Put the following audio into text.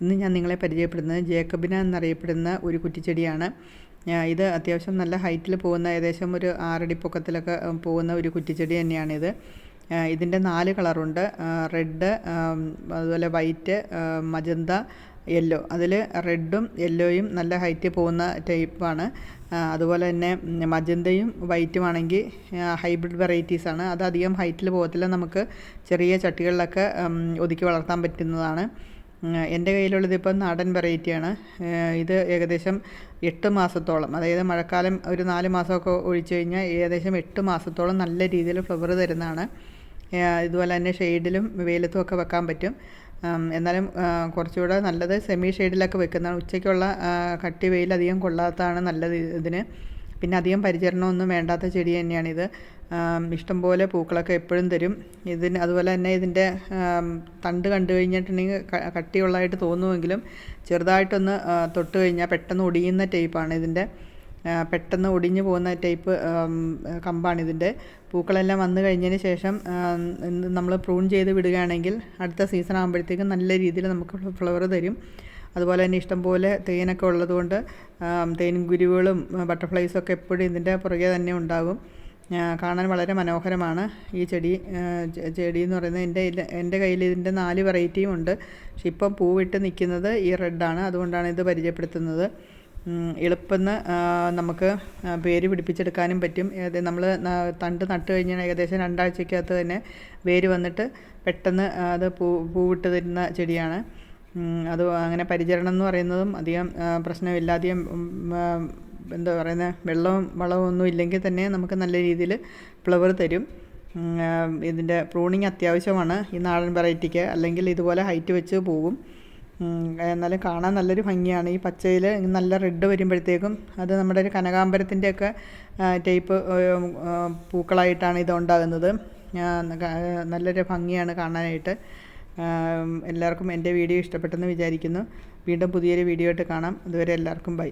ഇന്ന് ഞാൻ നിങ്ങളെ പരിചയപ്പെടുന്നത് ജേക്കബിന എന്നറിയപ്പെടുന്ന ഒരു കുറ്റിച്ചെടിയാണ്. ഇത് അത്യാവശ്യം നല്ല ഹൈറ്റിൽ പോകുന്ന ഏകദേശം ഒരു ആറടി പൊക്കത്തിലൊക്കെ പോകുന്ന ഒരു കുറ്റിച്ചെടി തന്നെയാണിത്. ഇതിന്റെ നാല് കളറുണ്ട്. റെഡ് അതുപോലെ വൈറ്റ് മജന്ത യെല്ലോ. അതിൽ റെഡും യെല്ലോയും നല്ല ഹൈറ്റ് പോകുന്ന ടൈപ്പാണ്. അതുപോലെ തന്നെ മജന്തയും വൈറ്റും ആണെങ്കിൽ ഹൈബ്രിഡ് വെറൈറ്റീസാണ്. അത് അധികം ഹൈറ്റിൽ പോകത്തില്ല. നമുക്ക് ചെറിയ ചട്ടികളിലൊക്കെ ഒതുക്കി വളർത്താൻ പറ്റുന്നതാണ്. എന്റെ കയ്യിലുള്ളത് ഇപ്പം നാടൻ വെറൈറ്റിയാണ് ഇത് ഏകദേശം എട്ട് മാസത്തോളം. അതായത് മഴക്കാലം ഒരു നാല് മാസമൊക്കെ ഒഴിച്ചു കഴിഞ്ഞാൽ ഏകദേശം എട്ട് മാസത്തോളം നല്ല രീതിയിൽ ഫ്ലവർ തരുന്നതാണ്. ഇതുപോലെ തന്നെ ഷെയ്ഡിലും വെയിലത്തും ഒക്കെ വെക്കാൻ പറ്റും. എന്നാലും കുറച്ചുകൂടെ നല്ലത് സെമി ഷെയ്ഡിലൊക്കെ വെക്കുന്നതാണ്. ഉച്ചയ്ക്കുള്ള കട്ടി വെയിൽ അധികം കൊള്ളാത്തതാണ് നല്ലത് ഇതിന്. പിന്നെ അധികം പരിചരണമൊന്നും വേണ്ടാത്ത ചെടി തന്നെയാണിത്. ഇഷ്ടംപോലെ പൂക്കളൊക്കെ എപ്പോഴും തരും. ഇതിന് അതുപോലെ തന്നെ ഇതിന്റെ തണ്ട് കണ്ടു കഴിഞ്ഞിട്ടുണ്ടെങ്കിൽ കട്ടിയുള്ളതായിട്ട് തോന്നുമെങ്കിലും ചെറുതായിട്ടൊന്ന് തൊട്ട് കഴിഞ്ഞാൽ പെട്ടെന്ന് ഒടിയുന്ന ടൈപ്പാണ് ഇതിന്റെ. പെട്ടെന്ന് ഒടിഞ്ഞു പോകുന്ന ടൈപ്പ് കമ്പാണ് ഇതിന്റെ പൂക്കളെല്ലാം വന്നു കഴിഞ്ഞതിന് ശേഷം നമ്മൾ പ്രൂൺ ചെയ്ത് വിടുകയാണെങ്കിൽ അടുത്ത സീസൺ ആകുമ്പോഴത്തേക്കും നല്ല രീതിയിൽ നമുക്ക് ഫ്ലവർ തരും. അതുപോലെ തന്നെ ഇഷ്ടംപോലെ തേനൊക്കെ ഉള്ളതുകൊണ്ട് തേൻ കുരുവുകളും ബട്ടർഫ്ലൈസും ഒക്കെ എപ്പോഴും ഇതിന്റെ പുറകെ തന്നെ ഉണ്ടാകും. കാണാൻ വളരെ മനോഹരമാണ്. ഈ ചെടി ചെടി എന്ന് പറയുന്നത് എന്റെ എന്റെ കയ്യിൽ ഇതിന്റെ നാല് വെറൈറ്റിയും ഉണ്ട്. പക്ഷെ ഇപ്പം പൂവിട്ട് നിൽക്കുന്നത് ഈ റെഡാണ് അതുകൊണ്ടാണ് ഇത് പരിചയപ്പെടുത്തുന്നത്. എളുപ്പമെന്ന് നമുക്ക് വേര് പിടിപ്പിച്ചെടുക്കാനും പറ്റും. നമ്മൾ തണ്ട് നട്ട് കഴിഞ്ഞാൽ ഏകദേശം രണ്ടാഴ്ചക്കകത്ത് തന്നെ വേര് വന്നിട്ട് പെട്ടെന്ന് അത് പൂ പൂവിട്ട് തരുന്ന ചെടിയാണ്. അത് അങ്ങനെ പരിചരണം എന്ന് പറയുന്നതും അധികം പ്രശ്നമില്ല എന്താ പറയുന്നത് വെള്ളവും വളവും ഒന്നും ഇല്ലെങ്കിൽ തന്നെ നമുക്ക് നല്ല രീതിയിൽ ഫ്ലവർ തരും. ഇതിന്റെ പ്രൂണിങ് അത്യാവശ്യമാണ്. ഈ നാടൻ വെറൈറ്റിക്ക് അല്ലെങ്കിൽ ഇതുപോലെ ഹൈറ്റ് വെച്ച് പോകും. എന്നാലും കാണാൻ നല്ലൊരു ഭംഗിയാണ്. ഈ പച്ചയിൽ നല്ല റെഡ് വരുമ്പോഴത്തേക്കും അത് നമ്മുടെ ഒരു കനകാമ്പരത്തിന്റെയൊക്കെ ടൈപ്പ് പൂക്കളായിട്ടാണ് ഇത് ഉണ്ടാകുന്നത് നല്ലൊരു ഭംഗിയാണ് കാണാനായിട്ട്. എല്ലാവർക്കും എന്റെ വീഡിയോ ഇഷ്ടപ്പെട്ടെന്ന് വിചാരിക്കുന്നു. വീണ്ടും പുതിയൊരു വീഡിയോ ആയിട്ട് കാണാം. അതുവരെ എല്ലാവർക്കും ബൈ.